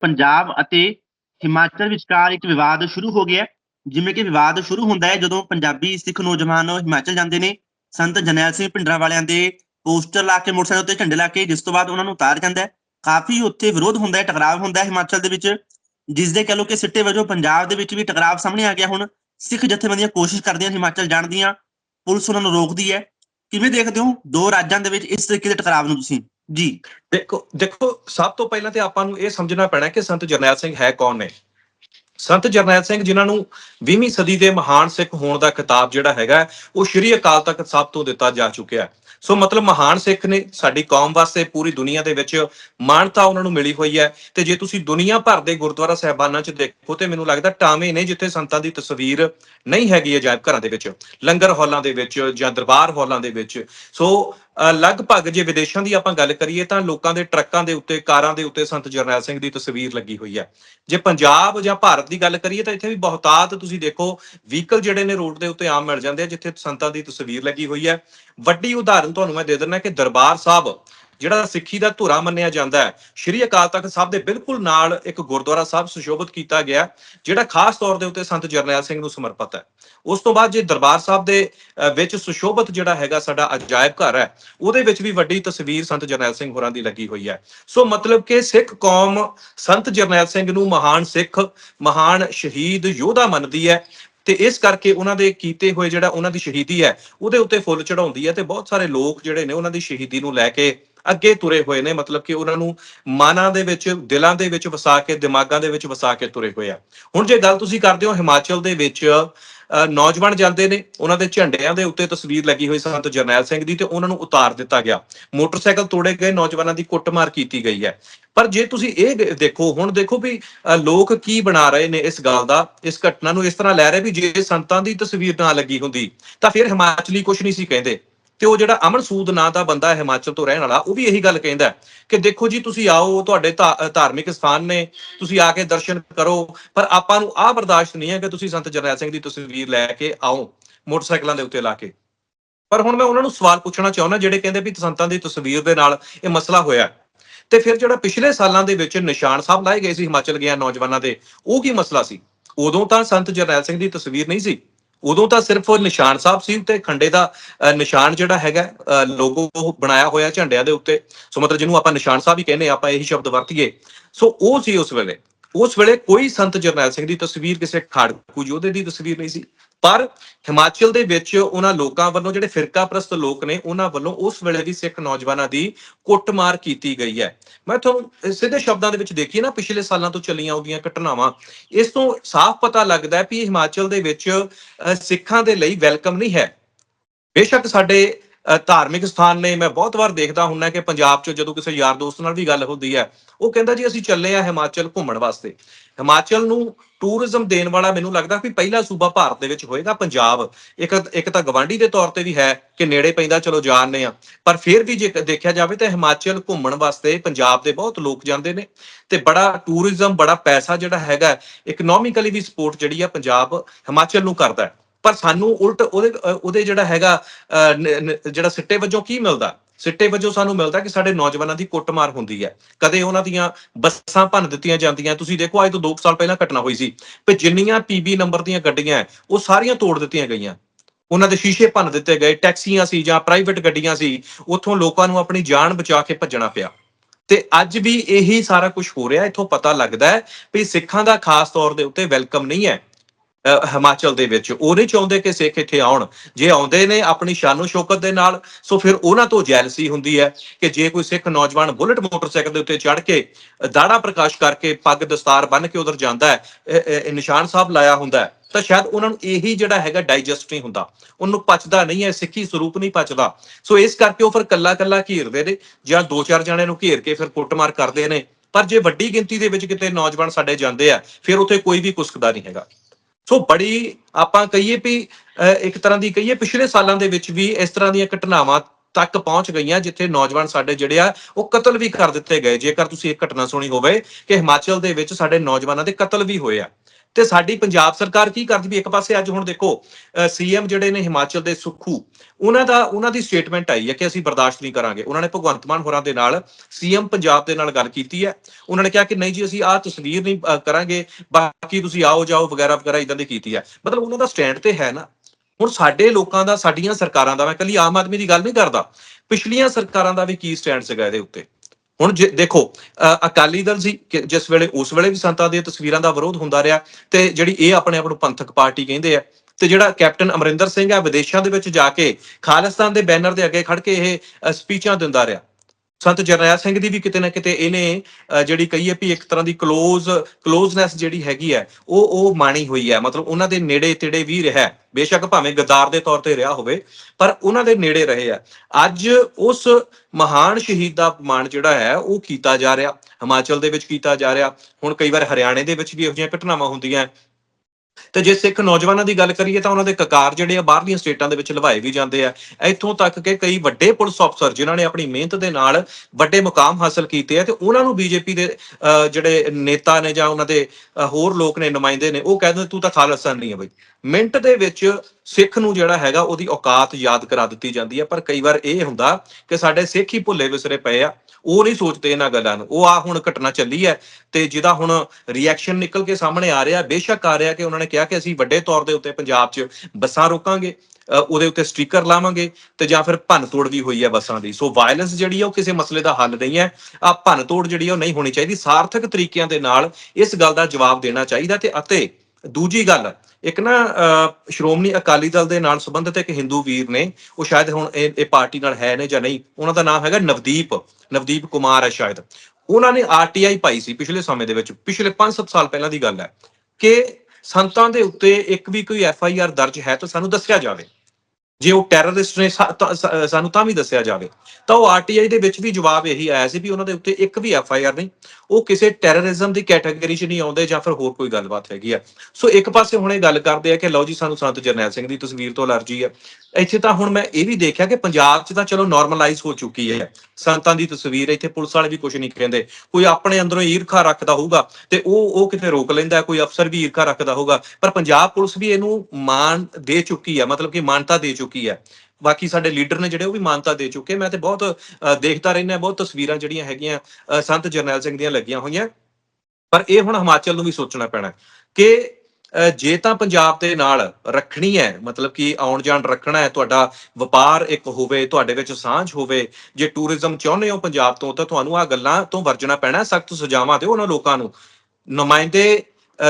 ਪੰਜਾਬ ਅਤੇ ਹਿਮਾਚਲ ਵਿਚਕਾਰ ਇੱਕ ਵਿਵਾਦ ਸ਼ੁਰੂ ਹੋ ਗਿਆ ਜਿਵੇਂ ਕਿ ਵਿਵਾਦ ਸ਼ੁਰੂ ਹੁੰਦਾ ਹੈ ਜਦੋਂ ਪੰਜਾਬੀ ਸਿੱਖ ਨੌਜਵਾਨ ਹਿਮਾਚਲ ਜਾਂਦੇ ਨੇ। ਸੰਤ ਜਰਨੈਲ ਸਿੰਘ ਭਿੰਡਰਾਂ ਵਾਲਿਆਂ ਦੇ ਪੋਸਟਰ ਲਾ ਕੇ ਮੋਟਰਸਾਈਕਲ ਉੱਤੇ ਝੰਡੇ ਲਾ ਕੇ ਜਿਸ ਤੋਂ ਬਾਅਦ ਉਹਨਾਂ ਨੂੰ ਉਤਾਰ ਜਾਂਦਾ ਹੈ। ਕਾਫੀ ਉੱਥੇ ਵਿਰੋਧ ਹੁੰਦਾ ਹੈ, ਟਕਰਾਅ ਹੁੰਦਾ ਹੈ ਹਿਮਾਚਲ ਦੇ ਵਿੱਚ, ਜਿਸ ਦੇ ਕਹ ਲਓ ਕਿ ਸਿੱਟੇ ਵਜੋਂ ਪੰਜਾਬ ਦੇ ਵਿੱਚ ਵੀ ਟਕਰਾਅ ਸਾਹਮਣੇ ਆ ਗਿਆ ਹੁਣ। ਸਿੱਖ ਜਥੇਬੰਦੀਆਂ ਕੋਸ਼ਿਸ਼ ਕਰਦੀਆਂ ਹਿਮਾਚਲ ਜਾਣ ਦੀਆਂ, ਪੁਲਿਸ ਉਹਨਾਂ ਨੂੰ ਰੋਕਦੀ ਹੈ। ਕਿਵੇਂ ਦੇਖਦੇ ਹੋ? ਦੋ ਰਾਜਾਂ ਦੇ ਵਿੱਚ ਇਸ ਤਰੀਕੇ ਦੇ ਟਕਰਾਅ ਨੂੰ ਤੁਸੀਂ? ਜੀ, ਦੇਖੋ ਦੇਖੋ, ਸਭ ਤੋਂ ਪਹਿਲਾਂ ਤੇ ਆਪਾਂ ਨੂੰ ਇਹ ਸਮਝਣਾ ਪੈਣਾ ਕਿ ਸੰਤ ਜਰਨੈਲ ਸਿੰਘ ਹੈ ਕੌਣ ਨੇ? ਸੰਤ ਜਰਨੈਲ ਸਿੰਘ ਜਿਨ੍ਹਾਂ ਨੂੰ 20ਵੀਂ ਸਦੀ ਦੇ ਮਹਾਨ ਸਿੱਖ ਹੋਣ ਦਾ ਖਿਤਾਬ ਜਿਹੜਾ ਹੈਗਾ, ਉਹ ਸ਼੍ਰੀ ਅਕਾਲ ਤਖਤ ਸਾਹਿਬ ਤੋਂ ਦਿੱਤਾ ਜਾ ਚੁੱਕਿਆ ਹੈ। ਸੋ ਮਤਲਬ ਮਹਾਨ ਸਿੱਖ ਨੇ, ਸਾਡੀ ਕੌਮ ਵਾਸਤੇ ਪੂਰੀ ਦੁਨੀਆ ਦੇ ਵਿੱਚ ਮਾਨਤਾ ਉਹਨਾਂ ਨੂੰ ਮਿਲੀ ਹੋਈ ਹੈ ਤੇ ਜੇ ਤੁਸੀਂ ਦੁਨੀਆ ਭਰ ਦੇ ਗੁਰਦੁਆਰਾ ਸਹਿਬਾਨਾਂ 'ਚ ਦੇਖੋ ਤੇ ਮੈਨੂੰ ਲੱਗਦਾ ਟਾਵੇਂ ਨੇ ਜਿੱਥੇ ਸੰਤਾਂ ਦੀ ਤਸਵੀਰ ਨਹੀਂ ਹੈਗੀ ਅਜਾਇਬ ਘਰਾਂ ਦੇ ਵਿੱਚ, ਲੰਗਰ ਹਾਲਾਂ ਦੇ ਵਿੱਚ ਜਾਂ ਦਰਬਾਰ ਹਾਲਾਂ ਦੇ ਵਿੱਚ। ਸੋ ਲਗਭਗ ਜੇ ਵਿਦੇਸ਼ਾਂ ਦੀ ਆਪਾਂ ਗੱਲ ਕਰੀਏ ਤਾਂ ਲੋਕਾਂ ਦੇ ਟਰੱਕਾਂ ਦੇ ਉੱਤੇ, ਕਾਰਾਂ ਦੇ ਉੱਤੇ ਸੰਤ ਜਰਨੈਲ ਸਿੰਘ ਦੀ ਤਸਵੀਰ ਲੱਗੀ ਹੋਈ ਹੈ। ਜੇ ਪੰਜਾਬ ਜਾਂ ਭਾਰਤ ਦੀ ਗੱਲ ਕਰੀਏ ਤਾਂ ਇੱਥੇ ਵੀ ਬਹੁਤਾਤ ਤੁਸੀਂ ਦੇਖੋ, ਵਹੀਕਲ ਜਿਹੜੇ ਨੇ ਰੋਡ ਦੇ ਉੱਤੇ ਆਮ ਮਿਲ ਜਾਂਦੇ ਆ, ਜਿੱਥੇ ਸੰਤਾਂ ਦੀ ਤਸਵੀਰ ਲੱਗੀ ਹੋਈ ਹੈ। ਵੱਡੀ ਉਦਾਹਰਨ ਤੁਹਾਨੂੰ ਮੈਂ ਦੇ ਦਿੰਦਾ ਕਿ ਦਰਬਾਰ ਸਾਹਿਬ ਜਿਹੜਾ ਸਿੱਖੀ ਦਾ ਧੁਰਾ ਮੰਨਿਆ ਜਾਂਦਾ ਹੈ। ਸ਼੍ਰੀ ਅਕਾਲ ਤਖਤ ਸਾਹਿਬ ਦੇ ਬਿਲਕੁਲ ਨਾਲ ਇੱਕ ਗੁਰਦੁਆਰਾ ਸਾਹਿਬ ਸੁਸ਼ੋਭਿਤ ਕੀਤਾ ਗਿਆ, ਜਿਹੜਾ ਖਾਸ ਤੌਰ ਦੇ ਉੱਤੇ ਸੰਤ ਜਰਨੈਲ ਸਿੰਘ ਨੂੰ ਸਮਰਪਿਤ ਹੈ। ਉਸ ਤੋਂ ਬਾਅਦ ਜੇ ਦਰਬਾਰ ਸਾਹਿਬ ਦੇ ਵਿੱਚ ਸੁਸ਼ੋਭਿਤ ਜਿਹੜਾ ਹੈਗਾ ਸਾਡਾ ਅਜਾਇਬ ਘਰ ਹੈ, ਉਹਦੇ ਵਿੱਚ ਵੀ ਵੱਡੀ ਤਸਵੀਰ ਸੰਤ ਜਰਨੈਲ ਸਿੰਘ ਹੋਰਾਂ ਦੀ ਲੱਗੀ ਹੋਈ ਹੈ। ਸੋ ਮਤਲਬ ਕਿ ਸਿੱਖ ਕੌਮ ਸੰਤ ਜਰਨੈਲ ਸਿੰਘ ਨੂੰ ਮਹਾਨ ਸਿੱਖ, ਮਹਾਨ ਸ਼ਹੀਦ ਯੋਧਾ ਮੰਨਦੀ ਹੈ ਤੇ ਇਸ ਕਰਕੇ ਉਹਨਾਂ ਦੇ ਕੀਤੇ ਹੋਏ ਜਿਹੜਾ ਉਹਨਾਂ ਦੀ ਸ਼ਹੀਦੀ ਹੈ, ਉਹਦੇ ਉੱਤੇ ਫੁੱਲ ਚੜਾਉਂਦੀ ਹੈ ਤੇ ਬਹੁਤ ਸਾਰੇ ਲੋਕ ਜਿਹੜੇ ਨੇ ਉਹਨਾਂ ਦੀ ਸ਼ਹੀਦੀ ਨੂੰ ਲੈ ਕੇ ਅੱਗੇ ਤੁਰੇ ਹੋਏ ਨੇ ਮਤਲਬ ਕਿ ਉਹਨਾਂ ਨੂੰ ਮਾਨਾਂ ਦੇ ਵਿੱਚ ਦਿਲਾਂ ਦੇ ਵਿੱਚ ਵਸਾ ਕੇ ਦਿਮਾਗਾਂ ਦੇ ਵਿੱਚ ਵਸਾ ਕੇ ਤੁਰੇ ਹੋਏ ਆ। ਹੁਣ ਜੇ ਗੱਲ ਤੁਸੀਂ ਕਰਦੇ ਹੋ ਹਿਮਾਚਲ ਦੇ ਵਿੱਚ ਅ, ਨੌਜਵਾਨ ਜਾਂਦੇ ਨੇ ਉਹਨਾਂ ਦੇ ਝੰਡਿਆਂ ਦੇ ਉੱਤੇ ਤਸਵੀਰ ਲੱਗੀ ਹੋਈ ਸੰਤ ਜਰਨੈਲ ਸਿੰਘ ਦੀ ਤੇ ਉਹਨਾਂ ਨੂੰ ਉਤਾਰ ਦਿੱਤਾ ਗਿਆ। ਮੋਟਰਸਾਈਕਲ ਤੋੜੇ ਗਏ ਨੌਜਵਾਨਾਂ ਦੀ ਕੁੱਟਮਾਰ ਕੀਤੀ ਗਈ ਹੈ। ਪਰ ਜੇ ਤੁਸੀਂ ਇਹ ਦੇਖੋ ਹੁਣ ਦੇਖੋ ਵੀ ਅ, ਲੋਕ ਕੀ ਬਣਾ ਰਹੇ ਨੇ ਇਸ ਗੱਲ ਦਾ ਇਸ ਘਟਨਾ ਨੂੰ ਇਸ ਤਰ੍ਹਾਂ ਲੈ ਰਹੇ ਵੀ ਜੇ ਸੰਤਾਂ ਦੀ ਤਸਵੀਰ ਨਾ ਲੱਗੀ ਹੁੰਦੀ ਤਾਂ ਫਿਰ ਹਿਮਾਚਲੀ ਕੁਝ ਨਹੀਂ ਸੀ ਕਹਿੰਦੇ। ਤੇ ਉਹ ਜਿਹੜਾ ਅਮਨ ਸੂਦ ਨਾਂ ਦਾ ਬੰਦਾ ਹਿਮਾਚਲ ਤੋਂ ਰਹਿਣ ਵਾਲਾ, ਉਹ ਵੀ ਇਹੀ ਗੱਲ ਕਹਿੰਦਾ ਕਿ ਦੇਖੋ ਜੀ, ਤੁਸੀਂ ਆਓ, ਤੁਹਾਡੇ ਧਾ- ਧਾਰਮਿਕ ਸਥਾਨ ਨੇ, ਤੁਸੀਂ ਆ ਕੇ ਦਰਸ਼ਨ ਕਰੋ, ਪਰ ਆਪਾਂ ਨੂੰ ਆਹ ਬਰਦਾਸ਼ਤ ਨਹੀਂ ਹੈ ਕਿ ਤੁਸੀਂ ਸੰਤ ਜਰਨੈਲ ਸਿੰਘ ਦੀ ਤਸਵੀਰ ਲੈ ਕੇ ਆਓ, ਮੋਟਰਸਾਈਕਲਾਂ ਦੇ ਉੱਤੇ ਲਾ ਕੇ। ਪਰ ਹੁਣ ਮੈਂ ਉਹਨਾਂ ਨੂੰ ਸਵਾਲ ਪੁੱਛਣਾ ਚਾਹੁੰਦਾ, ਜਿਹੜੇ ਕਹਿੰਦੇ ਵੀ ਸੰਤਾਂ ਦੀ ਤਸਵੀਰ ਦੇ ਨਾਲ ਇਹ ਮਸਲਾ ਹੋਇਆ ਤੇ ਫਿਰ ਜਿਹੜਾ ਪਿਛਲੇ ਸਾਲਾਂ ਦੇ ਵਿੱਚ ਨਿਸ਼ਾਨ ਸਾਹਿਬ ਲਾਏ ਗਏ ਸੀ ਹਿਮਾਚਲ ਗਿਆ ਨੌਜਵਾਨਾਂ ਦੇ, ਉਹ ਕੀ ਮਸਲਾ ਸੀ? ਉਦੋਂ ਤਾਂ ਸੰਤ ਜਰਨੈਲ ਸਿੰਘ ਦੀ ਤਸਵੀਰ ਨਹੀਂ ਸੀ। ਉਦੋਂ ਤਾਂ ਸਿਰਫ ਨਿਸ਼ਾਨ ਸਾਹਿਬ ਸੀ ਤੇ ਖੰਡੇ ਦਾ ਅ, ਨਿਸ਼ਾਨ ਜਿਹੜਾ ਹੈਗਾ ਲੋਗੋ ਉਹ ਬਣਾਇਆ ਹੋਇਆ ਝੰਡਿਆਂ ਦੇ ਉੱਤੇ। ਸੋ ਮਤਲਬ ਜਿਹਨੂੰ ਆਪਾਂ ਨਿਸ਼ਾਨ ਸਾਹਿਬ ਹੀ ਕਹਿੰਦੇ ਆਪਾਂ ਇਹੀ ਸ਼ਬਦ ਵਰਤੀਏ। ਸੋ ਉਹ ਸੀ ਉਸ ਵੇਲੇ। ਉਸ ਵੇਲੇ ਕੋਈ ਸੰਤ ਜਰਨੈਲ ਸਿੰਘ ਦੀ ਤਸਵੀਰ ਕਿਸੇ ਖਾੜਕੂ ਯੋਧੇ ਦੀ ਤਸਵੀਰ ਨਹੀਂ ਸੀ। ਪਰ ਹਿਮਾਚਲ ਦੇ ਵਿੱਚ ਉਹਨਾਂ ਲੋਕਾਂ ਵੱਲੋਂ ਜਿਹੜੇ ਫਿਰਕਾ ਪ੍ਰਸਤ ਲੋਕ ਨੇ ਉਹਨਾਂ ਵੱਲੋਂ ਉਸ ਵੇਲੇ ਵੀ ਸਿੱਖ ਨੌਜਵਾਨਾਂ ਦੀ ਕੁੱਟਮਾਰ ਕੀਤੀ ਗਈ ਹੈ। ਮੈਂ ਤੁਹਾਨੂੰ ਸਿੱਧੇ ਸ਼ਬਦਾਂ ਦੇ ਵਿੱਚ ਦੇਖੀਏ ਨਾ ਪਿਛਲੇ ਸਾਲਾਂ ਤੋਂ ਚੱਲੀਆਂ ਆਉਂਦੀਆਂ ਘਟਨਾਵਾਂ ਇਸ ਤੋਂ ਸਾਫ਼ ਪਤਾ ਲੱਗਦਾ ਹੈ ਵੀ ਹਿਮਾਚਲ ਦੇ ਵਿੱਚ ਅ, ਸਿੱਖਾਂ ਦੇ ਲਈ ਵੈਲਕਮ ਨਹੀਂ ਹੈ। ਬੇਸ਼ੱਕ ਸਾਡੇ ਧਾਰਮਿਕ ਸਥਾਨ ਨੇ ਮੈਂ ਬਹੁਤ ਵਾਰ ਦੇਖਦਾ ਹੁੰਨਾ ਕਿ ਪੰਜਾਬ 'ਚ ਜਦੋਂ ਕਿਸੇ ਯਾਰ ਦੋਸਤ ਨਾਲ ਵੀ ਗੱਲ ਹੁੰਦੀ ਹੈ, ਉਹ ਕਹਿੰਦਾ ਜੀ ਅਸੀਂ ਚੱਲੇ ਆ ਹਿਮਾਚਲ ਘੁੰਮਣ ਵਾਸਤੇ। ਹਿਮਾਚਲ ਨੂੰ ਟੂਰਿਜ਼ਮ ਦੇਣ ਵਾਲਾ ਮੈਨੂੰ ਲੱਗਦਾ ਵੀ ਪਹਿਲਾ ਸੂਬਾ ਭਾਰਤ ਦੇ ਵਿੱਚ ਹੋਏਗਾ, ਪੰਜਾਬ। ਇੱਕ ਇੱਕ ਤਾਂ ਗਵਾਂਢੀ ਦੇ ਤੌਰ ਤੇ ਵੀ ਹੈ ਕਿ ਨੇੜੇ ਪੈਂਦਾ, ਚਲੋ ਜਾਣਦੇ ਆ ਪਰ ਫਿਰ ਵੀ ਜੇ ਦੇਖਿਆ ਜਾਵੇ ਤਾਂ ਹਿਮਾਚਲ ਘੁੰਮਣ ਵਾਸਤੇ ਪੰਜਾਬ ਦੇ ਬਹੁਤ ਲੋਕ ਜਾਂਦੇ ਨੇ ਤੇ ਬੜਾ ਟੂਰਿਜ਼ਮ, ਬੜਾ ਪੈਸਾ ਜਿਹੜਾ ਹੈਗਾ ਇਕਨੋਮਿਕਲੀ ਵੀ ਸਪੋਰਟ ਜਿਹੜੀ ਆ ਪੰਜਾਬ ਹਿਮਾਚਲ ਨੂੰ ਕਰਦਾ ਹੈ। ਪਰ ਸਾਨੂੰ ਉਲਟ ਉਹਦੇ ਉਹਦੇ ਜਿਹੜਾ ਹੈਗਾ ਜਿਹੜਾ ਸਿੱਟੇ ਵਜੋਂ ਕੀ ਮਿਲਦਾ? ਸਿੱਟੇ ਵਜੋਂ ਸਾਨੂੰ ਮਿਲਦਾ ਕਿ ਸਾਡੇ ਨੌਜਵਾਨਾਂ ਦੀ ਕੁੱਟਮਾਰ ਹੁੰਦੀ ਹੈ। ਕਦੇ ਉਹਨਾਂ ਦੀਆਂ ਬੱਸਾਂ ਭੰਨ ਦਿੱਤੀਆਂ ਜਾਂਦੀਆਂ। ਤੁਸੀਂ ਦੇਖੋ ਅੱਜ ਤੋਂ 2 ਸਾਲ ਪਹਿਲਾਂ ਘਟਨਾ ਹੋਈ ਸੀ ਕਿ ਜਿੰਨੀਆਂ ਪੀਬੀ ਨੰਬਰ ਦੀਆਂ ਗੱਡੀਆਂ ਹੈ, ਉਹ ਸਾਰੀਆਂ ਤੋੜ ਦਿੱਤੀਆਂ ਗਈਆਂ। ਉਹਨਾਂ ਦੇ ਸ਼ੀਸ਼ੇ ਭੰਨ ਦਿੱਤੇ ਗਏ ਟੈਕਸੀਆਂ ਸੀ ਜਾਂ ਪ੍ਰਾਈਵੇਟ ਗੱਡੀਆਂ ਸੀ ਉੱਥੋਂ ਲੋਕਾਂ ਨੂੰ ਆਪਣੀ ਜਾਨ ਬਚਾ ਕੇ ਭੱਜਣਾ ਪਿਆ। ਤੇ ਅੱਜ ਵੀ ਇਹੀ ਸਾਰਾ ਕੁਝ ਹੋ ਰਿਹਾ। ਇੱਥੋਂ ਪਤਾ ਲੱਗਦਾ ਹੈ ਵੀ ਸਿੱਖਾਂ ਦਾ ਖਾਸ ਤੌਰ ਦੇ ਉੱਤੇ ਵੈਲਕਮ ਨਹੀਂ ਹੈ। ਹਿਮਾਚਲ ਦੇ ਵਿੱਚ। ਉਹ ਨਹੀਂ ਚਾਹੁੰਦੇ ਕਿ ਸਿੱਖ ਇੱਥੇ ਆਉਣ। ਜੇ ਆਉਂਦੇ ਨੇ ਆਪਣੀ ਸ਼ਾਨੋ ਸ਼ੌਕਤ ਦੇ ਨਾਲ, ਸੋ ਫਿਰ ਉਹਨਾਂ ਤੋਂ ਜੈਲਸੀ ਹੁੰਦੀ ਹੈ ਕਿ ਜੇ ਕੋਈ ਸਿੱਖ ਨੌਜਵਾਨ ਬੁਲਟ ਮੋਟਰਸਾਈਕਲ ਦੇ ਉੱਤੇ ਚੜ੍ਹ ਕੇ ਦਾੜਾ ਪ੍ਰਕਾਸ਼ ਕਰਕੇ ਪੱਗ ਦਸਤਾਰ ਬੰਨ ਕੇ ਉਧਰ ਜਾਂਦਾ ਹੈ ਨਿਸ਼ਾਨ ਸਾਹਿਬ ਲਾਇਆ ਹੁੰਦਾ ਹੈ, ਤਾਂ ਸ਼ਾਇਦ ਉਹਨਾਂ ਨੂੰ ਇਹੀ ਜਿਹੜਾ ਹੈਗਾ ਡਾਈਜੈਸਟ ਨਹੀਂ ਹੁੰਦਾ। ਉਹਨੂੰ ਪਚਦਾ ਨਹੀਂ ਹੈ, ਸਿੱਖੀ ਸਰੂਪ ਨਹੀਂ ਪਚਦਾ। ਸੋ ਇਸ ਕਰਕੇ ਉਹ ਫਿਰ ਕੱਲਾ ਕੱਲਾ ਘੇਰਦੇ ਨੇ ਜਾਂ ਦੋ ਚਾਰ ਜਣਿਆਂ ਨੂੰ ਘੇਰ ਕੇ ਫਿਰ ਕੁੱਟਮਾਰ ਕਰਦੇ ਨੇ। ਪਰ ਜੇ ਵੱਡੀ ਗਿਣਤੀ ਦੇ ਵਿੱਚ ਕਿਤੇ ਨੌਜਵਾਨ ਸਾਡੇ ਜਾਂਦੇ ਆ, ਫਿਰ ਉੱਥੇ ਕੋਈ ਵੀ ਕੁਸਕਦਾ ਨਹੀਂ ਹੈਗਾ। ਸੋ ਬੜੀ ਆਪਾਂ ਕਹੀਏ ਵੀ ਅਹ, ਇੱਕ ਤਰ੍ਹਾਂ ਦੀ ਕਹੀਏ ਪਿਛਲੇ ਸਾਲਾਂ ਦੇ ਵਿੱਚ ਵੀ ਇਸ ਤਰ੍ਹਾਂ ਦੀਆਂ ਘਟਨਾਵਾਂ ਤੱਕ ਪਹੁੰਚ ਗਈਆਂ ਜਿੱਥੇ ਨੌਜਵਾਨ ਸਾਡੇ ਜਿਹੜੇ ਆ ਉਹ ਕਤਲ ਵੀ ਕਰ ਦਿੱਤੇ ਗਏ। ਜੇਕਰ ਤੁਸੀਂ ਇਹ ਘਟਨਾ ਸੁਣੀ ਹੋਵੇ ਕਿ ਹਿਮਾਚਲ ਦੇ ਵਿੱਚ ਸਾਡੇ ਨੌਜਵਾਨਾਂ ਦੇ ਕਤਲ ਵੀ ਹੋਏ ਆ। ਤੇ ਸਾਡੀ ਪੰਜਾਬ ਸਰਕਾਰ ਕੀ ਕਰਦੀ ਵੀ ਇੱਕ ਪਾਸੇ ਅੱਜ ਹੁਣ ਦੇਖੋ ਸੀਐਮ ਜਿਹੜੇ ਨੇ ਹਿਮਾਚਲ ਦੇ ਸੁਖੂ, ਉਹਨਾਂ ਦਾ, ਉਹਨਾਂ ਦੀ ਸਟੇਟਮੈਂਟ ਆਈ ਹੈ ਕਿ ਅਸੀਂ ਬਰਦਾਸ਼ਤ ਨਹੀਂ ਕਰਾਂਗੇ। ਉਹਨਾਂ ਨੇ ਭਗਵੰਤ ਮਾਨ ਹੋਰਾਂ ਦੇ ਨਾਲ ਸੀਐਮ ਪੰਜਾਬ ਦੇ ਨਾਲ ਗੱਲ ਕੀਤੀ ਹੈ। ਉਹਨਾਂ ਨੇ ਕਿਹਾ ਕਿ ਨਹੀਂ ਜੀ, ਅਸੀਂ ਆਹ ਤਸਵੀਰ ਨਹੀਂ ਕਰਾਂਗੇ, ਬਾਕੀ ਤੁਸੀਂ ਆਓ ਜਾਓ, ਵਗੈਰਾ ਵਗੈਰਾ ਇਦਾਂ ਦੀ ਕੀਤੀ ਹੈ। ਮਤਲਬ ਉਹਨਾਂ ਦਾ ਸਟੈਂਡ ਤੇ ਹੈ ਨਾ। ਹੁਣ ਸਾਡੇ ਲੋਕਾਂ ਦਾ, ਸਾਡੀਆਂ ਸਰਕਾਰਾਂ ਦਾ, ਮੈਂ ਕੱਲੀ ਆਮ ਆਦਮੀ ਦੀ ਗੱਲ ਨਹੀਂ ਕਰਦਾ। ਪਿਛਲੀਆਂ ਸਰਕਾਰਾਂ ਦਾ ਵੀ ਕੀ ਸਟੈਂਡ ਸੀਗਾ ਇਹਦੇ ਉੱਤੇ? ਹੁਣ ਜੇ ਦੇਖੋ ਅ, ਅਕਾਲੀ ਦਲ ਸੀ ਕਿ ਜਿਸ ਵੇਲੇ ਉਸ ਵੇਲੇ ਵੀ ਸੰਤਾਂ ਦੀਆਂ ਤਸਵੀਰਾਂ ਦਾ ਵਿਰੋਧ ਹੁੰਦਾ ਰਿਹਾ ਤੇ ਜਿਹੜੀ ਇਹ ਆਪਣੇ ਆਪ ਨੂੰ ਪੰਥਕ ਪਾਰਟੀ ਕਹਿੰਦੇ ਆ ਤੇ ਜਿਹੜਾ ਕੈਪਟਨ ਅਮਰਿੰਦਰ ਸਿੰਘ ਆ ਵਿਦੇਸ਼ਾਂ ਦੇ ਵਿੱਚ ਜਾ ਕੇ ਖਾਲਿਸਤਾਨ ਦੇ ਬੈਨਰ ਦੇ ਅੱਗੇ ਖੜ ਕੇ ਇਹ ਸਪੀਚਾਂ ਦਿੰਦਾ ਰਿਹਾ। ਸੰਤ ਜਰਨੈਲ ਸਿੰਘ ਦੀ ਵੀ ਕਿਤੇ ਨਾ ਕਿਤੇ ਇਹਨੇ ਜਿਹੜੀ ਕਹੀਏ ਵੀ ਇੱਕ ਤਰ੍ਹਾਂ ਦੀ ক্লোਜ਼ ক্লোਜ਼ਨੈਸ ਜਿਹੜੀ ਹੈਗੀ ਹੈ, ਉਹ ਉਹ ਮਾਣੀ ਹੋਈ ਹੈ। ਮਤਲਬ ਉਹਨਾਂ ਦੇ ਨੇੜੇ ਤੇੜੇ ਵੀ ਰਿਹਾ ਬੇਸ਼ੱਕ ਭਾਵੇਂ ਗਦਾਰ ਦੇ ਤੌਰ ਤੇ ਰਿਹਾ ਹੋਵੇ, ਪਰ ਉਹਨਾਂ ਦੇ ਨੇੜੇ ਰਹੇ ਆ ਅੱਜ ਉਸ ਮਹਾਨ ਸ਼ਹੀਦ ਦਾ ਅਪਮਾਨ ਜਿਹੜਾ ਹੈ, ਉਹ ਕੀਤਾ ਜਾ ਰਿਹਾ। ਹਿਮਾਚਲ ਦੇ ਵਿੱਚ ਕੀਤਾ ਜਾ ਰਿਹਾ। ਹੁਣ ਕਈ ਵਾਰ ਹਰਿਆਣੇ ਦੇ ਵਿੱਚ ਵੀ ਇਹੋ ਜਿਹੀਆਂ ਘਟਨਾਵਾਂ ਹੁੰਦੀਆਂ ਤੇ ਜੇ ਸਿੱਖ ਨੌਜਵਾਨਾਂ ਦੀ ਗੱਲ ਕਰੀਏ ਤਾਂ ਉਹਨਾਂ ਦੇ ਕਕਾਰ ਜਿਹੜੇ ਆ ਬਾਹਰਲੀਆਂ ਸਟੇਟਾਂ ਦੇ ਵਿੱਚ ਲਵਾਏ ਵੀ ਜਾਂਦੇ ਆ। ਇੱਥੋਂ ਤੱਕ ਕਿ ਕਈ ਵੱਡੇ ਪੁਲਿਸ ਅਫਸਰ ਜਿਨ੍ਹਾਂ ਨੇ ਆਪਣੀ ਮਿਹਨਤ ਦੇ ਨਾਲ ਵੱਡੇ ਮੁਕਾਮ ਹਾਸਲ ਕੀਤੇ ਆ ਤੇ ਉਹਨਾਂ ਨੂੰ ਬੀਜੇਪੀ ਦੇ ਅਹ, ਜਿਹੜੇ ਨੇਤਾ ਨੇ ਜਾਂ ਉਹਨਾਂ ਦੇ ਅਹ, ਹੋਰ ਲੋਕ ਨੇ ਨੁਮਾਇੰਦੇ ਨੇ ਉਹ ਕਹਿੰਦੇ ਤੂੰ ਤਾਂ ਖਾਲਸਾ ਨਹੀਂ ਹੈ ਬਈ। ਮਿੰਟ ਦੇ ਵਿੱਚ ਸਿੱਖ ਨੂੰ ਜਿਹੜਾ ਹੈਗਾ ਉਹਦੀ ਔਕਾਤ ਯਾਦ ਕਰਾ ਦਿੱਤੀ ਜਾਂਦੀ ਹੈ। ਪਰ ਕਈ ਵਾਰ ਇਹ ਹੁੰਦਾ ਕਿ ਸਾਡੇ ਸਿੱਖ ਹੀ ਭੁੱਲੇ ਵਿਸਰੇ ਪਏ ਆ, ਉਹ ਨਹੀਂ ਸੋਚਦੇ ਇਹਨਾਂ ਗੱਲਾਂ ਨੂੰ। ਉਹ ਆ ਹੁਣ ਘਟਨਾ ਚੱਲੀ ਹੈ ਤੇ ਜਿਹਦਾ ਹੁਣ ਰਿਐਕਸ਼ਨ ਨਿਕਲ ਕੇ ਸਾਹਮਣੇ ਆ ਰਿਹਾ, ਬੇਸ਼ੱਕ ਆ ਰਿਹਾ ਕਿ ਉਹਨਾਂ ਨੇ ਕਿਹਾ ਕਿ ਅਸੀਂ ਵੱਡੇ ਤੌਰ ਦੇ ਉੱਤੇ ਪੰਜਾਬ 'ਚ ਬੱਸਾਂ ਰੋਕਾਂਗੇ ਉਹਦੇ ਉੱਤੇ ਸਟicker ਲਾਵਾਂਗੇ ਤੇ ਜਾਂ ਫਿਰ ਭੰਨ ਤੋੜ ਵੀ ਹੋਈ ਹੈ ਬੱਸਾਂ ਦੀ। ਸੋ ਵਾਇਲੈਂਸ ਜਿਹੜੀ ਆ ਉਹ ਕਿਸੇ ਮਸਲੇ ਦਾ ਹੱਲ ਨਹੀਂ ਹੈ। ਆ ਭੰਨ ਤੋੜ ਜਿਹੜੀ ਹੈ ਉਹ ਨਹੀਂ ਹੋਣੀ ਚਾਹੀਦੀ। ਸਾਰਥਕ ਤਰੀਕਿਆਂ ਦੇ ਨਾਲ ਇਸ ਗੱਲ ਦਾ ਜਵਾਬ ਦੇਣਾ ਚਾਹੀਦਾ ਤੇ ਅਤੇ ਦੂਜੀ ਗੱਲ, ਇੱਕ ਨਾ ਸ਼੍ਰੋਮਣੀ ਅਕਾਲੀ ਦਲ ਦੇ ਨਾਲ ਸੰਬੰਧਿਤ ਇੱਕ ਹਿੰਦੂ ਵੀਰ ਨੇ, ਉਹ ਸ਼ਾਇਦ ਹੁਣ ਇਹ ਇਹ ਪਾਰਟੀ ਨਾਲ ਹੈ ਨੇ ਜਾਂ ਨਹੀਂ, ਉਹਨਾਂ ਦਾ ਨਾਮ ਹੈਗਾ ਨਵਦੀਪ ਨਵਦੀਪ ਕੁਮਾਰ ਹੈ ਸ਼ਾਇਦ। ਉਹਨਾਂ ਨੇ ਆਰਟੀਆਈ ਪਾਈ ਸੀ ਪਿਛਲੇ ਸਮੇਂ ਦੇ ਵਿੱਚ, ਪਿਛਲੇ 5-7 ਸਾਲ ਪਹਿਲਾਂ ਦੀ ਗੱਲ ਹੈ ਕਿ ਸੰਤਾਂ ਦੇ ਉੱਤੇ ਇੱਕ ਵੀ ਕੋਈ ਐਫ ਆਈ ਆਰ ਦਰਜ ਹੈ ਤਾਂ ਸਾਨੂੰ ਦੱਸਿਆ ਜਾਵੇ। ਜੇ ਉਹ ਟੈਰਰਿਸਟ ਨੇ ਸਾਨੂੰ ਤਾਂ ਵੀ ਦੱਸਿਆ ਜਾਵੇ, ਤਾਂ ਉਹ ਆਰਟੀਆਈ ਦੇ ਵਿੱਚ ਵੀ ਜਵਾਬ ਇਹੀ ਆਇਆ ਸੀ ਵੀ ਉਹਨਾਂ ਦੇ ਉੱਤੇ ਇੱਕ ਵੀ ਐਫ ਆਈ ਆਰ ਨਹੀਂ, ਉਹ ਕਿਸੇ ਟੈਰਰਿਜ਼ਮ ਦੀ ਕੈਟਾਗਰੀ 'ਚ ਨਹੀਂ ਆਉਂਦੇ ਜਾਂ ਫਿਰ ਹੋਰ ਕੋਈ ਗੱਲਬਾਤ ਹੈਗੀ ਆ। ਸੋ ਇੱਕ ਪਾਸੇ ਹੁਣ ਇਹ ਗੱਲ ਕਰਦੇ ਆ ਕਿ ਲਓ ਜੀ, ਸਾਨੂੰ ਸੰਤ ਜਰਨੈਲ ਸਿੰਘ ਦੀ ਤਸਵੀਰ ਤੋਂ ਅਲਰਜੀ ਹੈ ਇੱਥੇ ਤਾਂ ਹੁਣ ਮੈਂ ਇਹ ਵੀ ਦੇਖਿਆ ਕਿ ਪੰਜਾਬ 'ਚ ਤਾਂ ਚਲੋ ਨਾਰਮਲਾਈਜ਼ ਹੋ ਚੁੱਕੀ ਹੈ। ਸੰਤਾਂ ਦੀ ਤਸਵੀਰ, ਇੱਥੇ ਪੁਲਿਸ ਵਾਲੇ ਵੀ ਕੁਝ ਨਹੀਂ ਕਹਿੰਦੇ। ਕੋਈ ਆਪਣੇ ਅੰਦਰੋਂ ਈਰਖਾ ਰੱਖਦਾ ਹੋਊਗਾ ਤੇ ਉਹ ਉਹ ਕਿਤੇ ਰੋਕ ਲੈਂਦਾ ਕੋਈ ਅਫਸਰ ਵੀ ਈਰਖਾ ਰੱਖਦਾ ਹੋਊਗਾ। ਪਰ ਪੰਜਾਬ ਪੁਲਿਸ ਵੀ ਇਹਨੂੰ ਮਾਨ ਦੇ ਚੁੱਕੀ ਹੈ, ਮਤਲਬ ਕਿ ਮਾਨਤਾ ਦੇ ਚੁੱਕੀ ਹੈ। ਬਾਕੀ ਸਾਡੇ ਲੀਡਰ ਨੇ ਜਿਹੜੇ ਉਹ ਵੀ ਮਾਨਤਾ ਦੇ ਚੁੱਕੇ। ਮੈਂ ਤੇ ਬਹੁਤ ਦੇਖਦਾ ਰਹਿੰਦਾ ਬਹੁਤ ਤਸਵੀਰਾਂ ਜਿਹੜੀਆਂ ਹੈਗੀਆਂ ਸੰਤ ਜਰਨੈਲ ਸਿੰਘ ਦੀਆਂ ਲੱਗੀਆਂ ਹੋਈਆਂ। ਪਰ ਇਹ ਹੁਣ ਹਿਮਾਚਲ ਨੂੰ ਵੀ ਸੋਚਣਾ ਪੈਣਾ ਕਿ ਜੇ ਤਾਂ ਪੰਜਾਬ ਦੇ ਨਾਲ ਰੱਖਣੀ ਹੈ, ਮਤਲਬ ਕਿ ਆਉਣ ਜਾਣ ਰੱਖਣਾ ਹੈ, ਤੁਹਾਡਾ ਵਪਾਰ ਇੱਕ ਹੋਵੇ, ਤੁਹਾਡੇ ਵਿੱਚ ਸਾਂਝ ਹੋਵੇ, ਜੇ ਟੂਰਿਜ਼ਮ ਚਾਹੁੰਦੇ ਹੋ ਪੰਜਾਬ ਤੋਂ, ਤਾਂ ਤੁਹਾਨੂੰ ਆ ਗੱਲਾਂ ਤੋਂ ਵਰਜਣਾ ਪੈਣਾ, ਸਖਤ ਸਜਾਵਾਂ ਦਿਓ ਉਹਨਾਂ ਲੋਕਾਂ ਨੂੰ। ਨੁਮਾਇੰਦੇ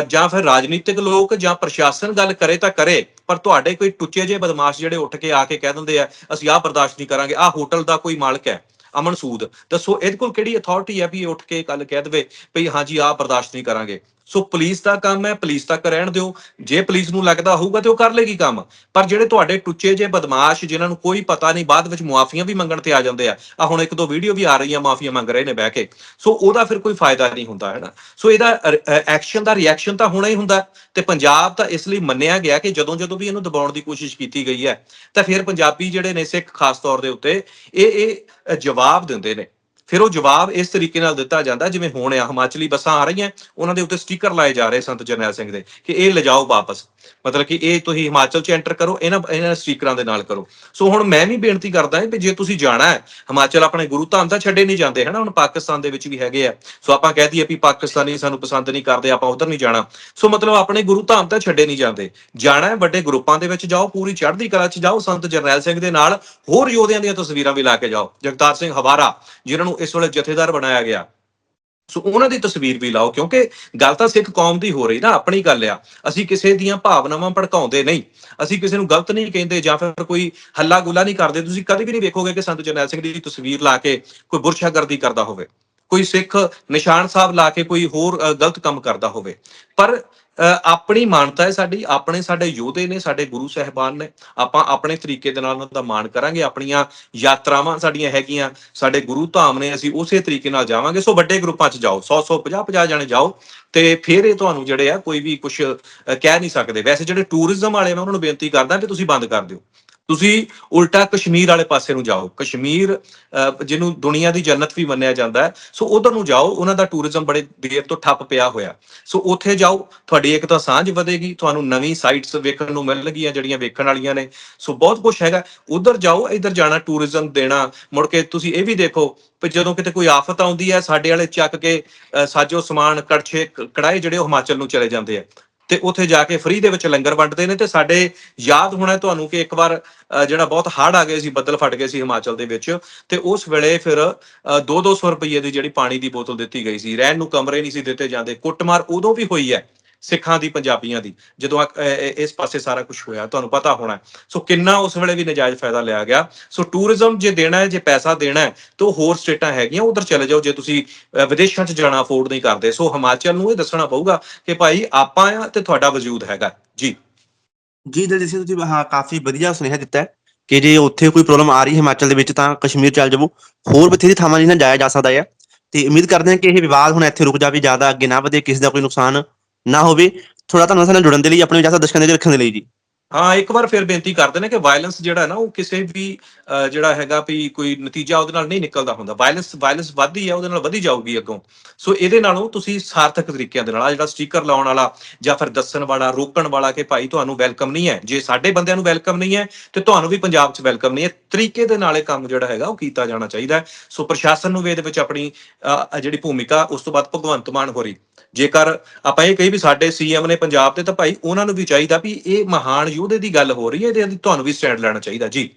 ਜਾਂ ਫਿਰ ਰਾਜਨੀਤਿਕ ਲੋਕ ਜਾਂ ਪ੍ਰਸ਼ਾਸਨ ਗੱਲ ਕਰੇ ਤਾਂ ਕਰੇ, ਪਰ ਤੁਹਾਡੇ ਕੋਈ ਟੁੱਚੇ ਜੇ ਬਦਮਾਸ਼ ਜਿਹੜੇ ਉੱਠ ਕੇ ਆ ਕੇ ਕਹਿ ਦਿੰਦੇ ਆ, ਅਸੀਂ ਆਹ ਬਰਦਾਸ਼ਤ ਨਹੀਂ ਕਰਾਂਗੇ, ਆਹ ਹੋਟਲ ਦਾ ਕੋਈ ਮਾਲਕ ਹੈ ਅਮਨ ਸੂਦ ਦੱਸੋ ਇਹਦੇ ਕੋਲ ਕਿਹੜੀ ਅਥਾਰਟੀ ਹੈ ਵੀ ਇਹ ਉੱਠ ਕੇ ਗੱਲ ਕਹਿ ਦੇਵੇ ਵੀ ਹਾਂਜੀ, ਆਹ ਬਰਦਾਸ਼ਤ ਨਹੀਂ ਕਰਾਂਗੇ। ਸੋ ਪੁਲਿਸ ਦਾ ਕੰਮ ਹੈ, ਪੁਲਿਸ ਤੱਕ ਰਹਿਣ ਦਿਓ। ਜੇ ਪੁਲਿਸ ਨੂੰ ਲੱਗਦਾ ਹੋਊਗਾ ਤੇ ਉਹ ਕਰ ਲੇਗੀ ਕੰਮ। ਪਰ ਜਿਹੜੇ ਤੁਹਾਡੇ ਟੁੱਚੇ ਜੇ ਬਦਮਾਸ਼, ਜਿਨ੍ਹਾਂ ਨੂੰ ਕੋਈ ਪਤਾ ਨਹੀਂ, ਬਾਅਦ ਵਿੱਚ ਮੁਆਫੀਆਂ ਵੀ ਮੰਗਣ ਤੇ ਆ ਜਾਂਦੇ ਆ। ਆ ਹੁਣ ਇੱਕ ਦੋ ਵੀਡੀਓ ਵੀ ਆ ਰਹੀਆਂ ਮਾਫੀਆਂ ਮੰਗ ਰਹੇ ਨੇ ਬਹਿ ਕੇ। ਸੋ ਉਹਦਾ ਫਿਰ ਕੋਈ ਫਾਇਦਾ ਨਹੀਂ ਹੁੰਦਾ, ਹੈ ਨਾ? ਸੋ ਇਹਦਾ ਐਕਸ਼ਨ ਦਾ ਰਿਐਕਸ਼ਨ ਤਾਂ ਹੋਣਾ ਹੀ ਹੁੰਦਾ। ਤੇ ਪੰਜਾਬ ਤਾਂ ਇਸ ਲਈ ਮੰਨਿਆ ਗਿਆ ਕਿ ਜਦੋਂ ਜਦੋਂ ਵੀ ਇਹਨੂੰ ਦਬਾਉਣ ਦੀ ਕੋਸ਼ਿਸ਼ ਕੀਤੀ ਗਈ ਹੈ, ਤਾਂ ਫਿਰ ਪੰਜਾਬੀ ਜਿਹੜੇ ਨੇ ਸਿੱਖ, ਖਾਸ ਤੌਰ ਦੇ ਉੱਤੇ, ਇਹ ਇਹ ਜਵਾਬ ਦਿੰਦੇ ਨੇ। ਫਿਰ ਉਹ ਜਵਾਬ ਇਸ ਤਰੀਕੇ ਨਾਲ ਦਿੱਤਾ ਜਾਂਦਾ, ਜਿਵੇਂ ਹੁਣ ਆ ਹਿਮਾਚਲੀ ਬੱਸਾਂ ਆ ਰਹੀਆਂ, ਉਹਨਾਂ ਦੇ ਉੱਤੇ ਸਟicker ਲਾਏ ਜਾ ਰਹੇ ਸੰਤ ਜਰਨੈਲ ਸਿੰਘ ਦੇ, ਕਿ ਇਹ ਲਿਜਾਓ ਵਾਪਸ। ਮਤਲਬ ਕਿ ਇਹ ਤੁਸੀਂ ਹਿਮਾਚਲ 'ਚ ਐਂਟਰ ਕਰੋ, ਇਹਨਾਂ ਇਹਨਾਂ ਸਟickਰਾਂ ਦੇ ਨਾਲ ਕਰੋ। ਸੋ ਹੁਣ ਮੈਂ ਵੀ ਬੇਨਤੀ ਕਰਦਾ ਹਾਂ ਕਿ ਜੇ ਤੁਸੀਂ ਜਾਣਾ ਹੈ, ਹਿਮਾਚਲ ਆਪਣੇ ਗੁਰੂ ਧਾਮ ਤਾਂ ਛੱਡੇ ਨਹੀਂ ਜਾਂਦੇ, ਹਨਾ? ਹੁਣ ਪਾਕਿਸਤਾਨ ਦੇ ਵਿੱਚ ਵੀ ਹੈਗੇ ਆ। ਸੋ ਆਪਾਂ ਕਹਿ ਦਈਏ ਵੀ ਪਾਕਿਸਤਾਨੀ ਸਾਨੂੰ ਪਸੰਦ ਨਹੀਂ ਕਰਦੇ, ਆਪਾਂ ਉਧਰ ਨਹੀਂ ਜਾਣਾ। ਸੋ ਮਤਲਬ ਆਪਣੇ ਗੁਰੂ ਧਾਮ ਤਾਂ ਛੱਡੇ ਨਹੀਂ ਜਾਂਦੇ। ਜਾਣਾ ਹੈ ਵੱਡੇ ਗਰੁੱਪਾਂ ਦੇ ਵਿੱਚ ਜਾਓ, ਪੂਰੀ ਚੜ੍ਹਦੀ ਕਲਾ 'ਚ ਜਾਓ, ਸੰਤ ਜਰਨੈਲ ਸਿੰਘ ਦੇ ਨਾਲ ਹੋਰ ਯੋਧਿਆਂ ਦੀਆਂ ਤਸਵੀਰਾਂ ਵੀ ਲਾ ਕੇ ਜਾਓ। ਜਗਤਾਰ ਸਿੰਘ ਹਵਾਰਾ, ਜਿਨ੍ਹਾਂ ਨੂੰ ਇਸ ਵੇਲੇ ਜਥੇਦਾਰ ਬਣਾਇਆ ਗਿਆ। ਸੋ ਉਹਨਾਂ ਦੀ ਤਸਵੀਰ ਵੀ ਲਾਓ, ਕਿਉਂਕਿ ਗੱਲ ਤਾਂ ਸਿੱਖ ਕੌਮ ਦੀ ਹੋ ਰਹੀ ਨਾ, ਆਪਣੀ ਗੱਲ ਆ। ਅਸੀਂ ਕਿਸੇ ਦੀਆਂ ਭਾਵਨਾਵਾਂ ਭੜਕਾਉਂਦੇ ਨਹੀਂ। ਅਸੀਂ ਕਿਸੇ ਨੂੰ ਗਲਤ ਨਹੀਂ ਕਹਿੰਦੇ ਜਾਂ ਫਿਰ ਕੋਈ ਹੱਲਾ ਗੁੱਲਾ ਨਹੀਂ ਕਰਦੇ। ਤੁਸੀਂ ਕਦੇ ਵੀ ਨਹੀਂ ਵੇਖੋਗੇ ਕਿ ਸੰਤ ਜਰਨੈਲ ਸਿੰਘ ਦੀ ਤਸਵੀਰ ਲਾ ਕੇ ਕੋਈ ਬੁਰਸ਼ਾਗਰਦੀ ਕਰਦਾ ਹੋਵੇ। ਕੋਈ ਸਿੱਖ ਨਿਸ਼ਾਨ ਸਾਹਿਬ ਲਾ ਕੇ ਕੋਈ ਹੋਰ ਗਲਤ ਕੰਮ ਕਰਦਾ ਹੋਵੇ। ਪਰ ਆਪਣੀ ਮਾਨਤਾ ਹੈ ਸਾਡੀ, ਆਪਣੇ ਸਾਡੇ ਯੋਧੇ ਨੇ, ਸਾਡੇ ਗੁਰੂ ਸਹਿਬਾਨ ਨੇ। ਆਪਾਂ ਆਪਣੇ ਤਰੀਕੇ ਦੇ ਨਾਲ ਉਹਨਾਂ ਦਾ ਮਾਣ ਕਰਾਂਗੇ, ਆਪਣੀਆਂ ਯਾਤਰਾਵਾਂ ਸਾਡੀਆਂ ਹੈਗੀਆਂ, ਸਾਡੇ ਗੁਰੂ ਧਾਮ ਨੇ ਅਸੀਂ ਉਸੇ ਤਰੀਕੇ ਨਾਲ ਜਾਵਾਂਗੇ। ਸੋ ਵੱਡੇ ਗਰੁੱਪਾਂ 'ਚ ਜਾਓ 100 100 50 50 ਜਾਣੇ ਜਾਓ ਤੇ ਫਿਰ ਇਹ ਤੁਹਾਨੂੰ ਜਿਹੜੇ ਆ ਕੋਈ ਵੀ ਕੁਝ ਕਹਿ ਨਹੀਂ ਸਕਦੇ। ਵੈਸੇ ਜਿਹੜੇ ਟੂਰਿਜ਼ਮ ਵਾਲੇ, ਮੈਂ ਉਹਨਾਂ ਨੂੰ ਬੇਨਤੀ ਕਰਦਾ ਕਿ ਤੁਸੀਂ ਬੰਦ ਕਰ ਦਿਓ। ਤੁਸੀਂ ਉਲਟਾ ਕਸ਼ਮੀਰ ਵਾਲੇ ਪਾਸੇ ਨੂੰ ਜਾਓ। ਕਸ਼ਮੀਰ ਜਿਹਨੂੰ ਦੁਨੀਆ ਦੀ ਜੰਨਤ ਵੀ ਮੰਨਿਆ ਜਾਂਦਾ ਹੈ। ਸੋ ਉਧਰ ਨੂੰ ਜਾਓ ਉਹਨਾਂ ਦਾ ਟੂਰਿਜ਼ਮ ਬੜੇ ਦੇਰ ਤੋਂ ਠੱਪ ਪਿਆ ਹੋਇਆ। ਸੋ ਉੱਥੇ ਜਾਓ ਤੁਹਾਡੀ ਇੱਕ ਤਾਂ ਸਾਂਝ ਵਧੇਗੀ ਤੁਹਾਨੂੰ ਨਵੀਂ ਸਾਈਟਸ ਵੇਖਣ ਨੂੰ ਮਿਲਣਗੀਆਂ ਜਿਹੜੀਆਂ ਵੇਖਣ ਵਾਲੀਆਂ ਨੇ। ਸੋ ਬਹੁਤ ਕੁਝ ਹੈਗਾ। ਉਧਰ ਜਾਓ ਇੱਧਰ ਜਾਣਾ ਟੂਰਿਜ਼ਮ ਦੇਣਾ। ਮੁੜ ਕੇ ਤੁਸੀਂ ਇਹ ਵੀ ਦੇਖੋ ਵੀ ਜਦੋਂ ਕਿਤੇ ਕੋਈ ਆਫਤ ਆਉਂਦੀ ਹੈ ਸਾਡੇ ਵਾਲੇ ਚੱਕ ਕੇ ਅਹ, ਸਾਜੋ ਸਮਾਨ ਕੜਛੇ ਕੜਾਏ ਜਿਹੜੇ ਉਹ ਹਿਮਾਚਲ ਨੂੰ ਚਲੇ ਜਾਂਦੇ ਆ। ਤੇ ਉੱਥੇ ਜਾ ਕੇ ਫ੍ਰੀ ਦੇ ਵਿੱਚ ਲੰਗਰ ਵੰਡਦੇ ਨੇ ਤੇ ਸਾਡੇ ਯਾਦ ਹੋਣਾ ਤੁਹਾਨੂੰ ਕਿ ਇੱਕ ਵਾਰ ਅਹ, ਜਿਹੜਾ ਬਹੁਤ ਹੜ੍ਹ ਆ ਗਏ ਸੀ ਬੱਦਲ ਫਟ ਗਏ ਸੀ ਹਿਮਾਚਲ ਦੇ ਵਿੱਚ ਤੇ ਉਸ ਵੇਲੇ ਫਿਰ 2-200 ਰੁਪਏ ਦੀ ਜਿਹੜੀ ਪਾਣੀ ਦੀ ਬੋਤਲ ਦਿੱਤੀ ਗਈ ਸੀ। ਰਹਿਣ ਨੂੰ ਕਮਰੇ ਨਹੀਂ ਸੀ ਦਿੱਤੇ ਜਾਂਦੇ। ਕੁੱਟਮਾਰ ਉਦੋਂ ਵੀ ਹੋਈ ਹੈ ਸਿੱਖਾਂ ਦੀ, ਪੰਜਾਬੀਆਂ ਦੀ। ਜਦੋਂ ਇਸ ਪਾਸੇ ਸਾਰਾ ਕੁਝ ਹੋਇਆ, ਤੁਹਾਨੂੰ ਪਤਾ ਹੋਣਾ ਸੋ ਕਿੰਨਾ ਉਸ ਵੇਲੇ ਵੀ ਨਜਾਇਜ਼ ਫਾਇਦਾ ਲਿਆ ਗਿਆ। ਸੋ ਟੂਰਿਜ਼ਮ ਜੇ ਦੇਣਾ ਹੈ, ਜੇ ਪੈਸਾ ਦੇਣਾ ਹੈ, ਤਾਂ ਹੋਰ ਸਟੇਟਾਂ ਹੈਗੀਆਂ, ਉਧਰ ਚਲੇ ਜਾਓ। ਜੇ ਤੁਸੀਂ ਵਿਦੇਸ਼ਾਂ 'ਚ ਜਾਣਾ ਅਫੋਰਡ ਨਹੀਂ ਕਰਦੇ, ਸੋ ਹਿਮਾਚਲ ਨੂੰ ਇਹ ਦੱਸਣਾ ਪਊਗਾ ਕਿ ਭਾਈ ਆਪਾਂ ਆ ਤੇ ਤੁਹਾਡਾ ਵਜੂਦ ਹੈਗਾ। ਜੀ। ਜੀ, ਦਲਜੀਤ ਸਿੰਘ, ਤੁਸੀਂ ਹਾਂ, ਕਾਫੀ ਵਧੀਆ ਸੁਨੇਹਾ ਦਿੱਤਾ ਕਿ ਜੇ ਉੱਥੇ ਕੋਈ ਪ੍ਰੋਬਲਮ ਆ ਰਹੀ ਹੈ ਹਿਮਾਚਲ ਦੇ ਵਿੱਚ, ਤਾਂ ਕਸ਼ਮੀਰ ਚੱਲ ਜਾਵੋ। ਹੋਰ ਬਥੇਰੀ ਥਾਵਾਂ ਜਿਨ੍ਹਾਂ ਜਾਇਆ ਜਾ ਸਕਦਾ ਹੈ। ਤੇ ਉਮੀਦ ਕਰਦੇ ਹਾਂ ਕਿ ਇਹ ਵਿਵਾਦ ਹੁਣ ਇੱਥੇ ਰੁਕ ਜਾਵੇ, ਜ਼ਿਆਦਾ ਅੱਗੇ ਨਾ ਵਧੇ, ਕਿਸੇ ਦਾ ਕੋਈ ਨੁਕਸਾਨ ਨਾ ਹੋਵੇ ਥੋੜਾ ਤੁਹਾਨੂੰ ਸਾਡੇ ਨਾਲ ਜੁੜਨ ਦੇ ਲਈ, ਆਪਣੇ ਵਿਚਾਰ ਦਰਸ਼ਕਾਂ ਦੇ ਲਈ ਰੱਖਣ ਦੇ ਲਈ ਜੀ। ਹਾਂ ਇੱਕ ਵਾਰ ਫਿਰ ਬੇਨਤੀ ਕਰਦੇ ਨੇ ਕਿ ਵਾਇਲੈਂਸ ਜਿਹੜਾ ਨਾ ਉਹ ਕਿਸੇ ਵੀ ਜਿਹੜਾ ਹੈਗਾ ਵੀ ਕੋਈ ਨਤੀਜਾ ਉਹਦੇ ਨਾਲ ਨਹੀਂ ਨਿਕਲਦਾ ਹੁੰਦਾ। ਵਾਇਲੈਂਸ ਵਾਇਲੈਂਸ ਵੱਧਦੀ ਹੈ ਉਹਦੇ ਨਾਲ ਵਧੀ ਜਾਊਗੀ ਅੱਗੋਂ। ਸੋ ਇਹਦੇ ਨਾਲੋਂ ਤੁਸੀਂ ਸਾਰਥਕ ਤਰੀਕਿਆਂ ਦੇ ਨਾਲ ਜਿਹੜਾ ਸਟicker ਲਾਉਣ ਵਾਲਾ ਜਾਂ ਫਿਰ ਦੱਸਣ ਵਾਲਾ ਰੋਕਣ ਵਾਲਾ ਕਿ ਭਾਈ ਤੁਹਾਨੂੰ ਵੈਲਕਮ ਨਹੀਂ ਹੈ। ਜੇ ਸਾਡੇ ਬੰਦਿਆਂ ਨੂੰ ਵੈਲਕਮ ਨਹੀਂ ਹੈ ਤੇ ਤੁਹਾਨੂੰ ਵੀ ਪੰਜਾਬ 'ਚ ਵੈਲਕਮ ਨਹੀਂ ਹੈ। ਤਰੀਕੇ ਦੇ ਨਾਲ ਇਹ ਕੰਮ ਜਿਹੜਾ ਹੈਗਾ ਉਹ ਕੀਤਾ ਜਾਣਾ ਚਾਹੀਦਾ ਸੋ ਪ੍ਰਸ਼ਾਸਨ ਨੂੰ ਵੀ ਇਹਦੇ ਵਿੱਚ ਆਪਣੀ ਅਹ, ਜਿਹੜੀ ਭੂਮਿਕਾ ਉਸ ਤੋਂ ਬਾਅਦ ਭਗਵੰਤ ਮਾਨ ਹੋਰੀ। ਜੇਕਰ ਆਪਾਂ ਇਹ ਕਹੀ ਵੀ ਸਾਡੇ ਸੀਐਮ ਨੇ ਪੰਜਾਬ ਤੇ ਤਾਂ ਭਾਈ ਉਹਨਾਂ ਨੂੰ ਵੀ ਚਾਹੀਦਾ ਵੀ ਇਹ ਮਹਾਨ ਉਹਦੇ ਦੀ ਗੱਲ ਹੋ ਰਹੀ ਹੈ ਇਹਦੇ ਲਈ ਤੁਹਾਨੂੰ ਵੀ ਸਟੈਂਡ ਲੈਣਾ ਚਾਹੀਦਾ ਜੀ।